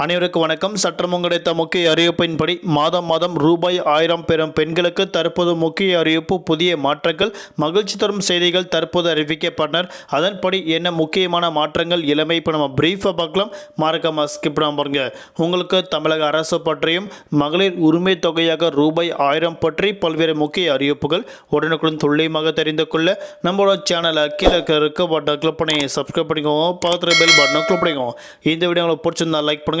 அனைவருக்கு வணக்கம். சற்றமும் கிடைத்த முக்கிய அறிவிப்பின்படி மாதம் மாதம் ரூபாய் ஆயிரம் பெறும் பெண்களுக்கு தற்போது முக்கிய அறிவிப்பு புதிய மாற்றங்கள் மகிழ்ச்சி தரும் செய்திகள் தற்போது அறிவிக்கப்பட்டனர். அதன்படி என்ன முக்கியமான மாற்றங்கள் இளமை? இப்போ நம்ம பிரீஃபாக பார்க்கலாம். மறக்காம ஸ்கிப் பண்ணாம பாருங்க. உங்களுக்கு தமிழக அரசு பற்றியும் மகளிர் உரிமை தொகையாக ரூபாய் ஆயிரம் பற்றி பல்வேறு முக்கிய அறிவிப்புகள் உடனுக்குடன் துல்லியமாக தெரிந்து கொள்ள நம்மளோட சேனலை கீழே இருக்க பட்டனை கிளிக் பண்ணி சப்ஸ்கிரைப் பண்ணிக்கோங்க. பக்கத்தில் பெல் பட்டனை கிளிக் பண்ணிக்கோங்க. இந்த வீடியோ உங்களுக்கு பிடிச்சிருந்தா லைக் பண்ணுங்க.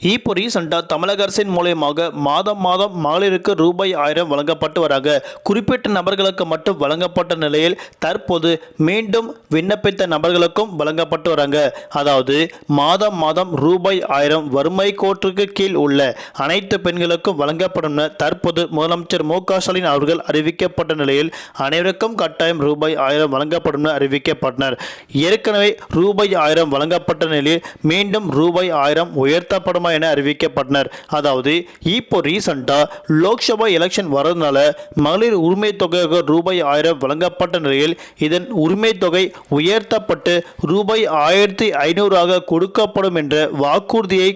இப்போ ரீசெண்டாக தமிழக அரசின் மூலயமாக மாதம் மாதம் மகளிருக்கு ரூபாய் ஆயிரம் வழங்கப்பட்டு வராங்க குறிப்பிட்ட நபர்களுக்கு மட்டும் வழங்கப்பட்ட நிலையில் தற்போது மீண்டும் விண்ணப்பித்த நபர்களுக்கும் வழங்கப்பட்டு வராங்க அதாவது மாதம் மாதம் ரூபாய் ஆயிரம் வறுமை கோட்டுக்கு கீழ் உள்ள அனைத்து பெண்களுக்கும் வழங்கப்படும் என தற்போது முதலமைச்சர் மு க ஸ்டாலின் அவர்கள் அறிவிக்கப்பட்ட நிலையில் அனைவருக்கும் கட்டாயம் ரூபாய் ஆயிரம் வழங்கப்படும் என அறிவிக்கப்பட்டனர். ஏற்கனவே ரூபாய் ஆயிரம் வழங்கப்பட்ட நிலையில் மீண்டும் ரூபாய் ஆயிரம் உயர்த்தப்படும் என அறிவிக்கப்பட்டனர். அதாவது இப்போ ரீசண்டாக லோக்சபா எலெக்ஷன் வரதுனால மகளிர் உரிமை தொகையாக ரூபாய் ஆயிரம் வழங்கப்பட்ட நிலையில் இதன் உரிமை தொகை உயர்த்தப்பட்டு ரூபாய் ஆயிரத்தி ஐநூறாக கொடுக்கப்படும் என்ற வாக்குறுதியை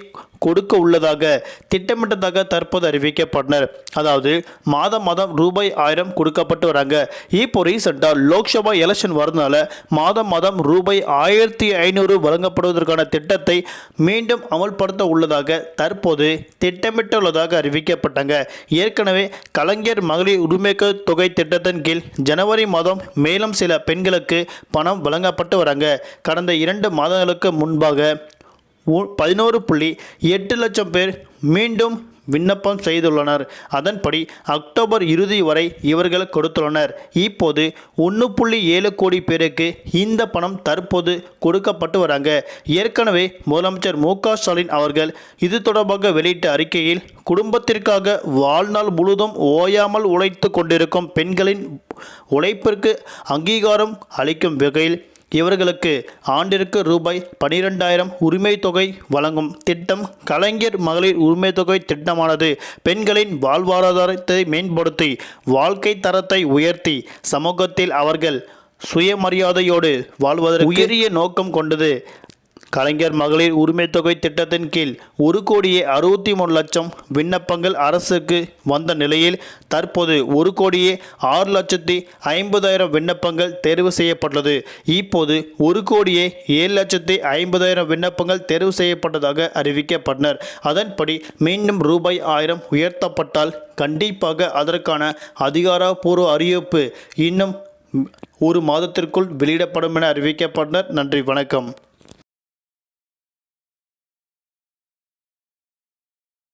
கொடுக்க உள்ளதாக திட்டமிட்டதாக தற்போது அறிவிக்கப்பட்டனர். அதாவது மாதம் மாதம் ரூபாய் ஆயிரம் கொடுக்கப்பட்டு வராங்க. இப்போ ரீசெண்டாக லோக்சபா எலெக்ஷன் வரதுனால மாதம் மாதம் ரூபாய் ஆயிரத்தி ஐநூறு வழங்கப்படுவதற்கான திட்டத்தை மீண்டும் அமல்படுத்த உள்ளதாக தற்போது திட்டமிட்டுள்ளதாக அறிவிக்கப்பட்டாங்க. ஏற்கனவே கலைஞர் மகளிர் உரிமைக்கு தொகை திட்டத்தின் கீழ் ஜனவரி மாதம் மேலும் சில பெண்களுக்கு பணம் வழங்கப்பட்டு வராங்க. கடந்த இரண்டு மாதங்களுக்கு முன்பாக பதினோரு புள்ளி எட்டு லட்சம் பேர் மீண்டும் விண்ணப்பம் செய்துள்ளனர். அதன்படி அக்டோபர் இறுதி வரை இவர்கள் கொடுத்துள்ளனர். இப்போது ஒன்று புள்ளி ஏழு கோடி பேருக்கு இந்த பணம் தற்போது கொடுக்கப்பட்டு வராங்க. ஏற்கனவே முதலமைச்சர் மு க ஸ்டாலின் அவர்கள் இது தொடர்பாக வெளியிட்ட அறிக்கையில் குடும்பத்திற்காக வாழ்நாள் முழுதும் ஓயாமல் உழைத்து கொண்டிருக்கும் பெண்களின் உழைப்பிற்கு அங்கீகாரம் அளிக்கும் வகையில் இவர்களுக்கு ஆண்டிற்கு ரூபாய் பனிரெண்டாயிரம் உரிமை தொகை வழங்கும் திட்டம் கலைஞர் மகளிர் உரிமை தொகை திட்டமானது பெண்களின் வாழ்வாதாரத்தை மேம்படுத்தி வாழ்க்கை தரத்தை உயர்த்தி சமூகத்தில் அவர்கள் சுயமரியாதையோடு வாழ்வதற்கு உயரிய நோக்கம் கொண்டது. கலைஞர் மகளிர் உரிமை தொகை திட்டத்தின் கீழ் ஒரு கோடியே அறுபத்தி மூணு லட்சம் விண்ணப்பங்கள் அரசுக்கு வந்த நிலையில் தற்போது ஒரு கோடியே ஆறு லட்சத்தி ஐம்பதாயிரம் விண்ணப்பங்கள் தேர்வு செய்யப்பட்டுள்ளது. இப்போது ஒரு கோடியே ஏழு லட்சத்தி ஐம்பதாயிரம் விண்ணப்பங்கள் தேர்வு செய்யப்பட்டதாக அறிவிக்கப்பட்டனர். அதன்படி மீண்டும் ரூபாய் ஆயிரம் உயர்த்தப்பட்டால் கண்டிப்பாக அதற்கான அதிகாரப்பூர்வ அறிவிப்பு இன்னும் ஒரு மாதத்திற்குள் வெளியிடப்படும் என அறிவிக்கப்பட்டனர். நன்றி வணக்கம்.